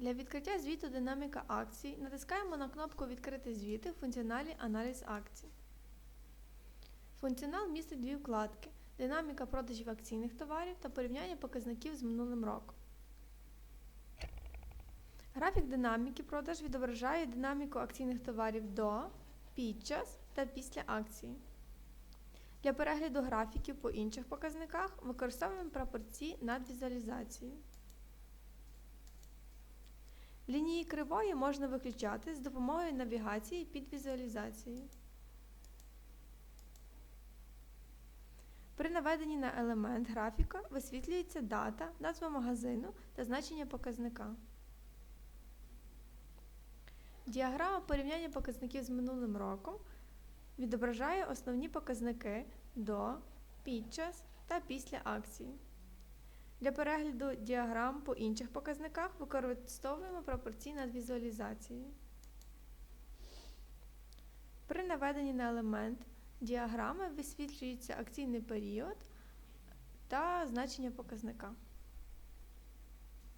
Для відкриття звіту динаміка акцій натискаємо на кнопку Відкрити звіти в функціоналі Аналіз акцій. Функціонал містить дві вкладки: Динаміка продажів акційних товарів та порівняння показників з минулим роком. Графік динаміки продаж відображає динаміку акційних товарів до, під час та після акції. Для перегляду графіків по інших показниках використовуємо прапорці над візуалізацією. Лінії кривої можна виключати з допомогою навігації під візуалізацією. При наведенні на елемент графіка висвітлюється дата, назва магазину та значення показника. Діаграма порівняння показників з минулим роком відображає основні показники до, під час та після акції. Для перегляду діаграм по інших показниках використовуємо пропорції над візуалізацією. При наведенні на елемент діаграми висвітлюється акційний період та значення показника.